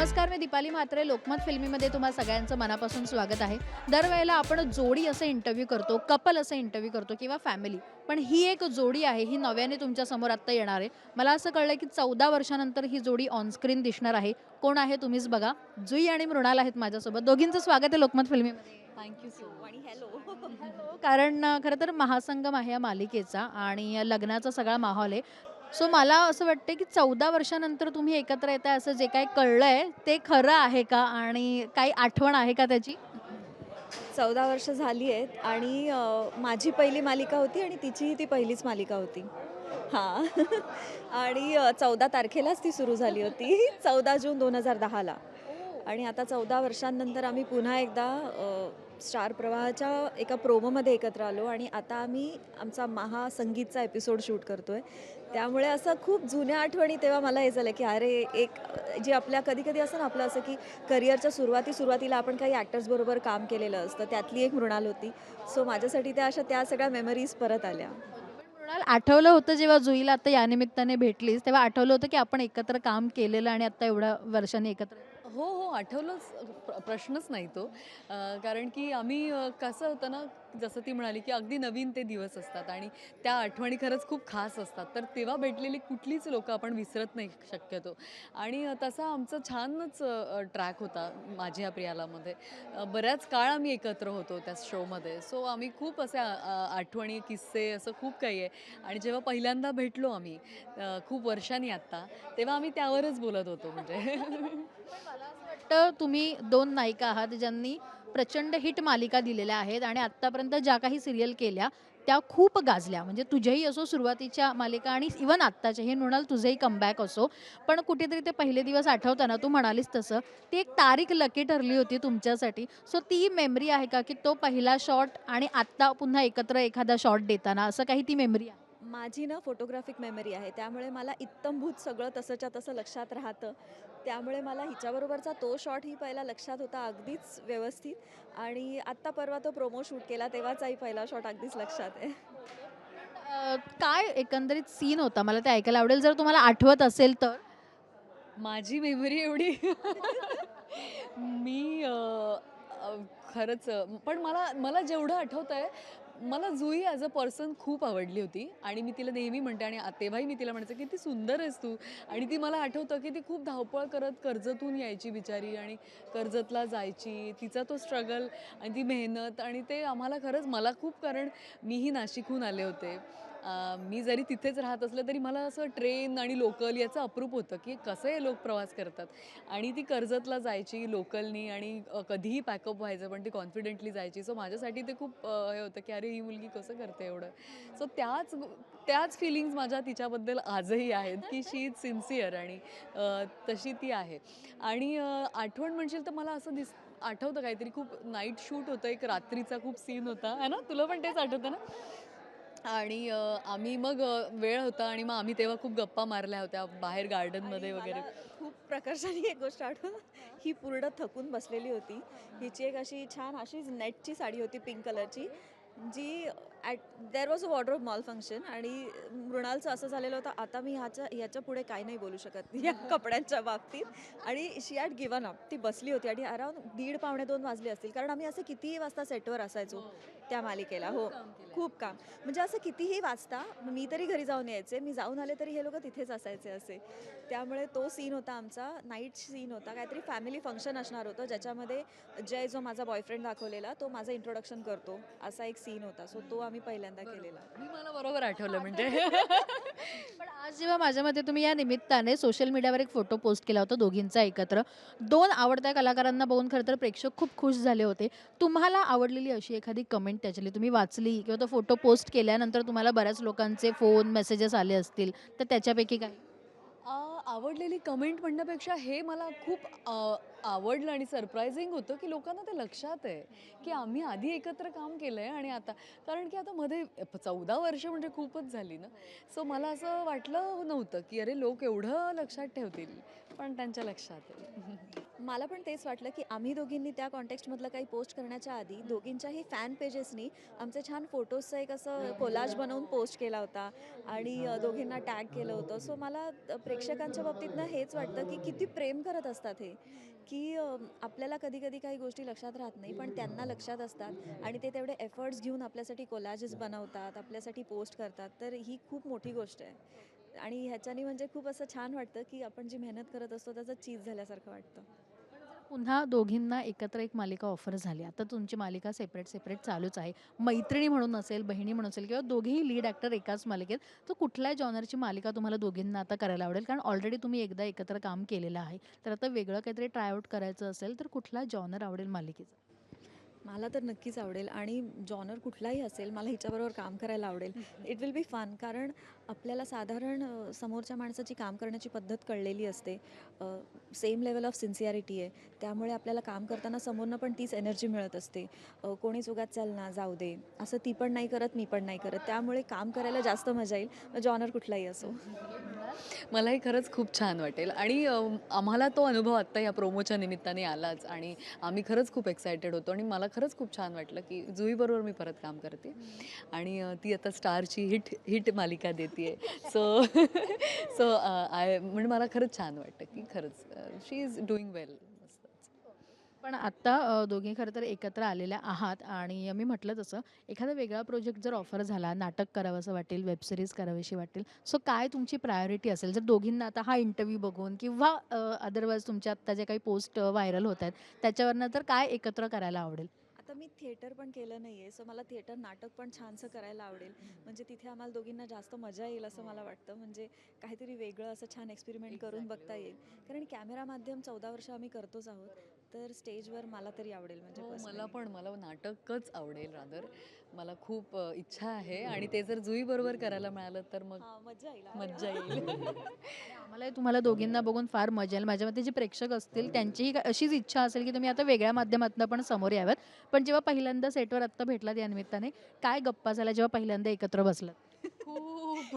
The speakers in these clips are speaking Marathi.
नमस्कार मी दीपाली म्हात्रे. लोकमत फिल्मीमध्ये तुम्हा सगळ्यांचं मनापासून स्वागत आहे. दरवेळेला आपण जोडी असे इंटरव्ह्यू करतो कपल असे इंटरव्ह्यू करतो किंवा फॅमिली पण ही एक जोडी आहे ही नव्याने तुमच्यासमोर आत्ता येणार आहे. मला असं कळलं की चौदा वर्षानंतर ही जोडी ऑनस्क्रीन दिसणार आहे. कोण आहे तुम्हीच बघा. जुई आणि मृणाल आहेत माझ्यासोबत. दोघींचं स्वागत आहे लोकमत फिल्मीमध्ये. थँक्यू सो आणि हॅलो कारण अ, खरं तर महासंगम आहे या मालिकेचा आणि या लग्नाचा सगळा माहोल आहे. सो मला असं वाटतं की चौदा वर्षानंतर तुम्ही एकत्र येताय असं जे काही कळलंय ते खरं आहे का? आणि काही आठवण आहे का त्याची? चौदा वर्ष झाली आहेत आणि माझी पहिली मालिका होती आणि तिचीही ती पहिलीच मालिका होती. हां. आणि चौदा तारखेलाच ती सुरू झाली होती चौदा जून दोन हजार दहाला. आणि आता चौदा वर्षांनंतर आम्ही पुन्हा एकदा अ, स्टार प्रवाहाच्या एका प्रोमोमध्ये एकत्र आलो आणि आता आम्ही आमचा महासंगीतचा एपिसोड शूट करतो आहे त्यामुळे असं खूप जुन्या आठवणी तेव्हा मला हे झालं की अरे एक जे आपल्या कधी कधी असं ना आपलं असं की करिअरच्या सुरुवाती सुरुवातीला आपण काही ॲक्टर्सबरोबर काम केलेलं असतं त्यातली एक मृणाल होती. सो माझ्यासाठी त्या अशा त्या सगळ्या मेमरीज परत आल्या. मृणाल आठवलं होतं जेव्हा जुईला आता या निमित्ताने भेटलीस तेव्हा आठवलं होतं की आपण एकत्र काम केलेलं आणि आता एवढ्या वर्षांनी एकत्र हो हो आठवलंच प्रश्नच नाही तो. कारण की आम्ही कसं होतं ना जसं ती म्हणाली की अगदी नवीन ते दिवस असतात आणि त्या आठवणी खरंच खूप खास असतात. तर तेव्हा भेटलेली कुठलीच लोकं आपण विसरत नाही शक्यतो. आणि तसा आमचं छानच ट्रॅक होता माझ्या प्रियालामध्ये. बऱ्याच काळ आम्ही एकत्र होतो त्या शोमध्ये सो आम्ही खूप असे आठवणी किस्से असं खूप काही आहे. आणि जेव्हा पहिल्यांदा भेटलो आम्ही खूप वर्षांनी आत्ता तेव्हा आम्ही त्यावरच बोलत होतो म्हणजे. मला असं वाटतं तुम्ही दोन नायिका आहात ज्यांनी प्रचंड हिट मालिका दिलेल्या आहेत आणि आत्तापर्यंत ज्या काही सिरियल केल्या त्या खूप गाजल्या. म्हणजे तुझ्याही असो सुरुवातीच्या मालिका आणि इवन आत्ताच्याही. म्हणाल तुझंही कमबॅक असो. पण कुठेतरी ते पहिले दिवस आठवताना तू म्हणालीस तसं ती एक तारीख लकी ठरली होती तुमच्यासाठी. सो ती मेमरी आहे का? की तो पहिला शॉट आणि आत्ता पुन्हा एकत्र एखादा शॉट देताना असं काही ती मेमरी आहे? माझी ना फोटोग्राफिक मेमरी आहे. त्यामुळे मला इत्तमभूत सगळं तसंच्या तसं लक्षात राहतं. त्यामुळे मला हिच्याबरोबरचा तो शॉट ही पहिला लक्षात होता अगदीच व्यवस्थित. आणि आत्ता परवा तो प्रोमो शूट केला तेव्हाचाही पहिला शॉट अगदीच लक्षात आहे. काय एकंदरीत सीन होता? मला ते ऐकायला आवडेल. जर तुम्हाला आठवत असेल तर. माझी मेमरी एवढी. मी खरंच पण मला मला जेवढं आठवतं आहे मला जुई ॲज अ पर्सन खूप आवडली होती. आणि मी तिला नेहमी म्हणते आणि आ- तेव्हाही मी तिला म्हणायचं ती सुंदर आहेस तू. आणि ती मला आठवतं की ती खूप धावपळ करत कर्जतून यायची बिचारी आणि कर्जतला जायची. तिचा तो स्ट्रगल आणि ती मेहनत आणि ते आम्हाला खरंच मला खूप कारण मीही नाशिकहून आले होते. मी जरी तिथेच राहत असलं तरी मला असं ट्रेन आणि लोकल याचं अप्रूप होतं की कसं हे लोक प्रवास करतात. आणि ती कर्जतला जायची लोकलनी आणि कधीही पॅकअप व्हायचं पण ती कॉन्फिडेंटली जायची. सो माझ्यासाठी ते खूप हे होतं की अरे ही मुलगी कसं करते एवढं? सो त्याच त्याच फिलिंग्स माझ्या तिच्याबद्दल आजही आहेत की शी इज सिन्सिअर आणि तशी ती आहे. आणि आठवण म्हणशील तर मला असं दिस आठवतं काहीतरी. खूप नाईट शूट होतं. एक रात्रीचा खूप सीन होता. है ना? तुला पण तेच आठवतं ना? आणि आम्ही मग वेळ होता आणि मग आम्ही तेव्हा खूप गप्पा मारल्या होत्या बाहेर गार्डनमध्ये वगैरे. खूप प्रकर्षाने एक गोष्ट आठवत ही पूर्ण थकून बसलेली होती. हिची एक अशी छान अशीच नेटची साडी होती पिंक कलरची जी at there was a wardrobe mall function आणि मृणालचं असं झालेलं होतं आता मी ह्याच्या ह्याच्या पुढे काही नाही बोलू शकत या कपड्यांच्या बाबतीत. आणि शी हॅड गिवन अप ती बसली होती आणि अराउंड दीड पावणे दोन वाजले असतील कारण आम्ही असे कितीही वाजता सेटवर असायचो. त्या मालिकेला. हो. खूप काम. म्हणजे असं कितीही वाजता मी तरी घरी जाऊन यायचे. मी जाऊन आले तरी हे लोक तिथेच असायचे असे. त्यामुळे तो सीन होता आमचा नाईट सीन होता. काहीतरी फॅमिली फंक्शन असणार होतं ज्याच्यामध्ये जय जो माझा बॉयफ्रेंड दाखवलेला तो माझं इंट्रोडक्शन करतो. असा एक सीन होता. सो तो आम्ही पहिल्यांदा केलेला. मी मला बरोबर आठवलं म्हणजे. आज जेव्हा माझ्या मते तुम्ही या निमित्ताने सोशल मीडियावर एक फोटो पोस्ट केला होता दोघींचा एकत्र दोन आवडत्या कलाकारांना बघून खरं तर प्रेक्षक खूप खुश झाले होते. तुम्हाला आवडलेली अशी एखादी कमेंट त्याच्यातली तुम्ही वाचली किंवा तो फोटो पोस्ट केल्यानंतर तुम्हाला बऱ्याच लोकांचे फोन मेसेजेस आले असतील तर त्याच्यापैकी काय आवडलेली कमेंट म्हणण्यापेक्षा हे मला खूप आवडलं आणि सरप्रायझिंग होतं की लोकांना ते लक्षात आहे की आम्ही आधी एकत्र काम केलं आहे आणि आता कारण की आता मध्ये चौदा वर्ष म्हणजे खूपच झाली ना. सो मला असं वाटलं नव्हतं की अरे लोक एवढं लक्षात ठेवतील पण त्यांच्या लक्षात आहे. मला पण तेच वाटलं की आम्ही दोघींनी त्या कॉन्टेक्स्टमधलं काही पोस्ट करण्याच्या आधी दोघींच्याही फॅन पेजेसनी आमचे छान फोटोजचं एक असं कोलाज बनवून पोस्ट केला होता आणि दोघींना टॅग केलं होतं. सो मला प्रेक्षकांच्या बाबतीतनं हेच वाटतं की किती प्रेम करत असतात हे. की आपल्याला कधी कधी काही गोष्टी लक्षात राहत नाही पण त्यांना लक्षात असतात आणि ते तेवढे एफर्ट्स घेऊन आपल्यासाठी कोलाजेस बनवतात आपल्यासाठी पोस्ट करतात. तर ही खूप मोठी गोष्ट आहे. आणि ह्याच्याने म्हणजे खूप असं छान वाटतं की आपण जी मेहनत करत असतो त्याचं चीज झाल्यासारखं वाटतं. पुन्हा दोघींना एकत्र एक मालिका ऑफर झाली. आता तुमची मालिका सेपरेट सेपरेट चालूच आहे. मैत्रिणी म्हणून असेल बहिणी म्हणून असेल किंवा दोघेही लीड ॲक्टर एकाच मालिकेत तर कुठल्या जॉनरची मालिका तुम्हाला दोघींना आता करायला आवडेल? कारण ऑलरेडी तुम्ही एकदा एकत्र काम केलेलं आहे. तर आता वेगळं काहीतरी ट्रायआउट करायचं असेल तर कुठला जॉनर आवडेल मालिकेचा? मला तर नक्कीच आवडेल. आणि जॉनर कुठलाही असेल मला हिच्याबरोबर काम करायला आवडेल. इट विल बी फन कारण आपल्याला साधारण समोरच्या माणसाची काम करण्याची पद्धत कळलेली असते. सेम लेवल ऑफ सिन्सिअरिटी आहे. त्यामुळे आपल्याला काम करताना समोरनं पण तीच एनर्जी मिळत असते. कोणीच उगाच चल ना जाऊ दे. असं ती पण नाही करत मी पण नाही करत. त्यामुळे काम करायला जास्त मजा येईल. जॉनर कुठलाही असो. मलाही खरंच खूप छान वाटेल. आणि आम्हाला तो अनुभव आत्ता या प्रोमोच्या निमित्ताने आलाच. आणि आम्ही खरंच खूप एक्सायटेड होतो. आणि मला खरंच खूप छान वाटलं की जुईबरोबर मी परत काम करते. आणि ती आता स्टारची हिट हिट मालिका देते सो सो आय म्हणजे मला खरंच छान वाटतं की खरंच शी इज डुईंग वेल पण आत्ता दोघे दोघी खरं तर एकत्र आलेल्या आहात आणि मी म्हटलं तसं एखादा वेगळा प्रोजेक्ट जर ऑफर झाला नाटक करावंसं वाटेल वेब सिरीज करावीशी वाटेल सो काय तुमची प्रायोरिटी असेल? जर दोघींना आता हा इंटरव्ह्यू बघून किंवा अदरवाईज तुमच्या आत्ता जे काही पोस्ट व्हायरल होत आहेत त्याच्यावरनं तर काय एकत्र करायला आवडेल? मी थिएटर पण केलं नाही आहे सो मला थिएटर नाटक पण छानसं करायला आवडेल. म्हणजे तिथे आम्हाला दोघींना जास्त मजा येईल असं मला वाटतं. म्हणजे काहीतरी वेगळं असं छान एक्सपेरिमेंट करून बघता येईल. कारण कॅमेरा माध्यम चौदा वर्ष आम्ही करतोच आहोत. तर स्टेजवर मला तरी आवडेल म्हणजे हो मला. पण मला नाटकच आवडेल रादर. मला खूप इच्छा आहे आणि ते जर जुईबरोबर करायला मिळालं तर मग मजा येईल. अरे मज्जा. येईल. आम्हालाही तुम्हाला दोघींना बघून फार मजा येईल. माझ्या मते जे प्रेक्षक असतील त्यांचीही का- अशीच इच्छा असेल की तुम्ही आता वेगळ्या माध्यमातून पण समोर याव्यात. पण जेव्हा पहिल्यांदा सेटवर आत्ता भेटलात या निमित्ताने काय गप्पा झाल्या जेव्हा पहिल्यांदा एकत्र बसलात? खूप.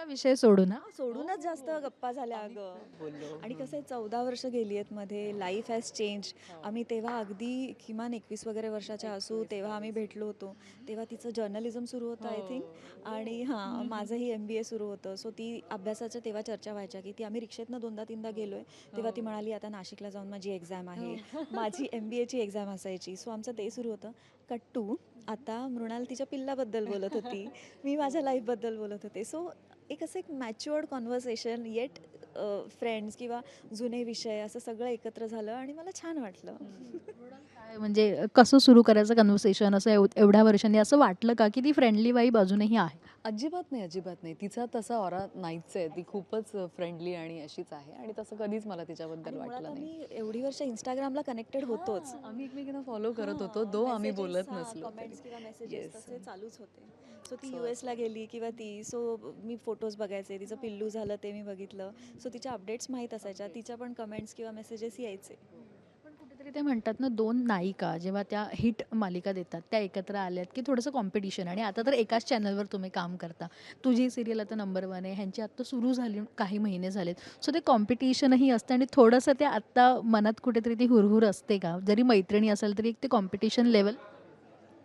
मालिका विषय सोडू ना? सोडूनच जास्त गप्पा झाल्या अगं. बोललो. आणि कसं आहे चौदा वर्ष गेली आहेत मध्ये लाईफ हॅज चेंज आम्ही तेव्हा अगदी किमान एकवीस वगैरे वर्षाच्या असू तेव्हा आम्ही भेटलो होतो. तेव्हा तिचं जर्नलिझम सुरू होतं आय थिंक आणि हां माझंही एम बी ए सुरू होतं. सो ती अभ्यासाच्या तेव्हा चर्चा व्हायच्या की ती आम्ही रिक्षेतनं दोनदा तीनदा गेलो आहे तेव्हा ती म्हणाली आता नाशिकला जाऊन माझी एक्झाम आहे. माझी एम बी एची एक्झाम असायची. सो आमचं ते सुरू होतं. कट्टू आता मृणाल तिच्या पिल्लाबद्दल बोलत होती. मी माझ्या लाईफबद्दल बोलत होते. सो एक असं एक मॅच्युअर्ड कॉन्व्हर्सेशन येट फ्रेंड्स किंवा जुने विषय असं सगळं एकत्र झालं आणि मला छान वाटलं. काय म्हणजे कसं सुरू करायचं कन्व्हर्सेशन असं एव- एवढ्या वर्षांनी? असं वाटलं का की ती फ्रेंडली वाईब अजूनही आहे? अजिबात नाही अजिबात नाही. तिचा तसा ऑरा नाहीच आहे. ती खूपच फ्रेंडली आणि अशीच आहे आणि तसं कधीच मला तिच्याबद्दल वाटलं नाही. आम्ही एवढी वर्ष इंस्टाग्रामला कनेक्टेड होतोच. हां, आम्ही एकमेकींना फॉलो करत होतो दो आम्ही बोलत नसलो. कमेंट्स किंवा मेसेजेस Yes. तसे चालूच होते. सो ती So- यू एसला गेली किंवा ती सो मी फोटोज बघायचे तिचं पिल्लू झालं ते मी बघितलं. सो तिच्या अपडेट्स माहीत असायच्या तिच्या पण कमेंट्स किंवा मेसेजेस यायचे. कुठेतरी ते म्हणतात ना दोन नायिका जेव्हा त्या हिट मालिका देतात त्या एकत्र आल्यात की थोडंसं कॉम्पिटिशन आणि आता तर एकाच चॅनलवर तुम्ही काम करता. तुझी सिरियल आता नंबर वन आहे ह्यांची आत्ता सुरू झाली काही महिने झालेत. सो ते कॉम्पिटिशनही असतं आणि थोडंसं ते आत्ता मनात कुठेतरी ती हुरहुर असते का? जरी मैत्रिणी असेल तरी एक ते कॉम्पिटिशन लेवल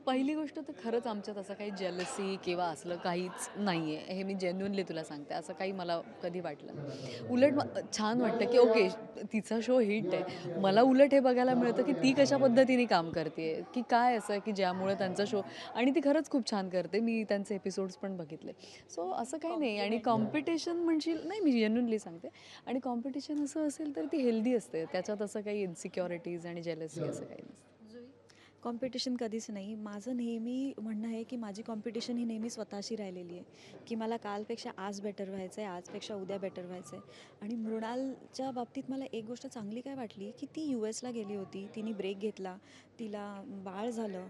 पहिली गोष्ट तर खरंच आमच्यात असं काही जेलसी किंवा असलं काहीच नाही आहे हे मी जेन्युनली तुला सांगते. असं काही मला कधी वाटलं. उलट छान वाटतं की ओके तिचा शो हिट आहे. मला उलट हे बघायला मिळतं की ती कशा पद्धतीने काम करते की काय असं की ज्यामुळे त्यांचा शो आणि ती खरंच खूप छान करते. मी त्यांचे एपिसोड्स पण बघितले. सो असं काही नाही. आणि कॉम्पिटिशन म्हणशील नाही मी जेन्युनली सांगते. आणि कॉम्पिटिशन असं असेल तर ती हेल्दी असते. त्याच्यात असं काही इन्सिक्युरिटीज आणि जेलसी असं काही नसतं. कॉम्पिटिशन कधीच नाही. माझं नेहमी म्हणणं आहे की माझी कॉम्पिटिशन ही नेहमी स्वतःशी राहिलेली आहे. की मला कालपेक्षा आज बेटर व्हायचं आहे आजपेक्षा उद्या बेटर व्हायचं आहे आणि मृणालच्या बाबतीत मला एक गोष्ट चांगली काय वाटली? की ती यू एसला गेली होती. तिने ब्रेक घेतला. तिला बाळ झालं.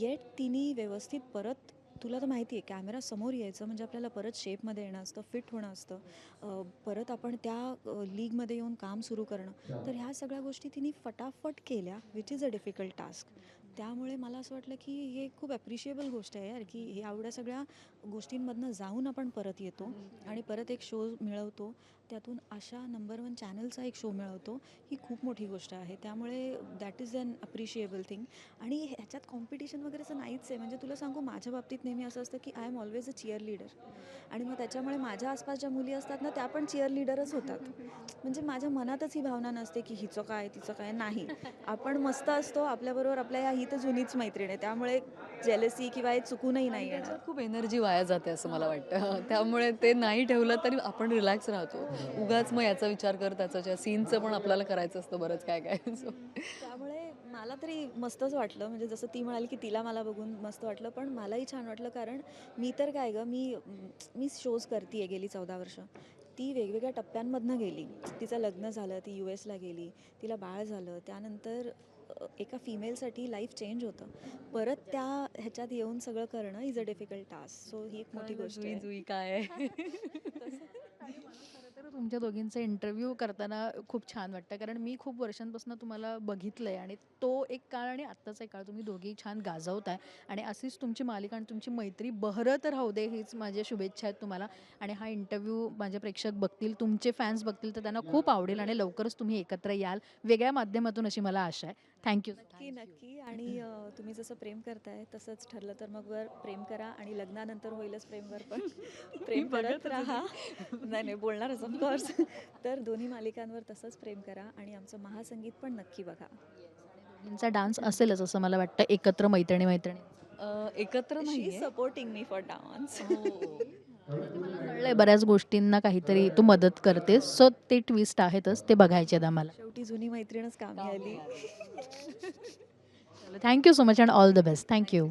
येट तिने व्यवस्थित परत तुला तर माहिती आहे कॅमेरा समोर यायचं म्हणजे आपल्याला परत शेपमध्ये येणं असतं फिट होणं असतं. परत आपण त्या लीगमध्ये येऊन काम सुरू करणं. तर ह्या सगळ्या गोष्टी तिने फटाफट केल्या which is a difficult task त्यामुळे मला असं वाटलं की हे खूप ॲप्रिशिएबल गोष्ट आहे यार की हे एवढ्या सगळ्या गोष्टींमधनं जाऊन आपण परत येतो आणि परत एक शो मिळवतो. त्यातून अशा नंबर वन चॅनलचा एक शो मिळवतो. ही खूप मोठी गोष्ट आहे. त्यामुळे that is an appreciable thing आणि ह्याच्यात कॉम्पिटिशन वगैरेचं नाहीच आहे. म्हणजे तुला सांगू माझ्या बाबतीत नेहमी असं असतं की I am always a cheerleader आणि मग त्याच्यामुळे माझ्या आसपास ज्या मुली असतात ना त्या पण चिअर लीडरच होतात. म्हणजे माझ्या मनातच ही भावना नसते की हिचं काय तिचं काय? नाही. आपण मस्त असतो. आपल्याबरोबर आपल्या या ही तर जुनीच मैत्रीण आहे त्यामुळे जेलसी किंवा हे चुकूनही नाही येणार. खूप एनर्जी वाया जाते असं मला वाटतं. त्यामुळे ते नाही ठेवलं तरी आपण रिलॅक्स राहतो. उगाच मग याचा विचार कर त्याचा सीनचं पण आपल्याला करायचं असतं बरंच काय काय. त्यामुळे मला तरी मस्तच वाटलं. म्हणजे जसं ती म्हणाली की तिला मला बघून मस्त वाटलं पण मलाही छान वाटलं कारण मी तर काय गं मी मी शोज करते गेली चौदा वर्ष. ती वेगवेगळ्या टप्प्यांमधनं गेली. तिचं लग्न झालं ती यू एसला गेली तिला बाळ झालं. त्यानंतर एका फिमेलसाठी लाईफ चेंज होतं. परत त्या ह्याच्यात येऊन सगळं करणं is a difficult task so ही एक मोठी गोष्ट आहे. काय आहे? खरं तुमच्या दोघींचा इंटरव्ह्यू करताना खूप छान वाटतं. कारण मी खूप वर्षांपासून तुम्हाला बघितलं आहे आणि तो एक काळ आणि आत्ताचा एक काळ तुम्ही दोघी छान गाजवताय. आणि अशीच तुमची मालिका आणि तुमची मैत्री बहरत राहू दे हीच माझ्या शुभेच्छा आहेत तुम्हाला. आणि हा इंटरव्ह्यू माझे प्रेक्षक बघतील तुमचे फॅन्स बघतील तर त्यांना खूप आवडेल आणि लवकरच तुम्ही एकत्र याल. वेगळ्या माध्यमातून अशी मला आशा आहे. थँक्यू नक्की नक्की. आणि अ, तुम्ही जसं प्रेम करताय तसंच ठरलं तर मग वर प्रेम करा आणि लग्नानंतर होईलच प्रेमवर पण. प्रेम करत राहा. नाही नाही बोलणारच ऑफकोर्स तर दोन्ही मालिकांवर तसंच प्रेम करा आणि आमचं महासंगीत पण नक्की बघा. तुमचा डान्स असेलच असं मला वाटतं एकत्र मैत्रिणी मैत्रिणी अं, एकत्र नाही सपोर्टिंग मी फॉर डान्स कळलंय बऱ्याच गोष्टींना काहीतरी तू मदत करते सो ते ट्विस्ट आहेतच ते बघायचे आहेत आम्हाला. शेवटी जुनी मैत्रीणच कामी आली. Thank you so much and all the best thank you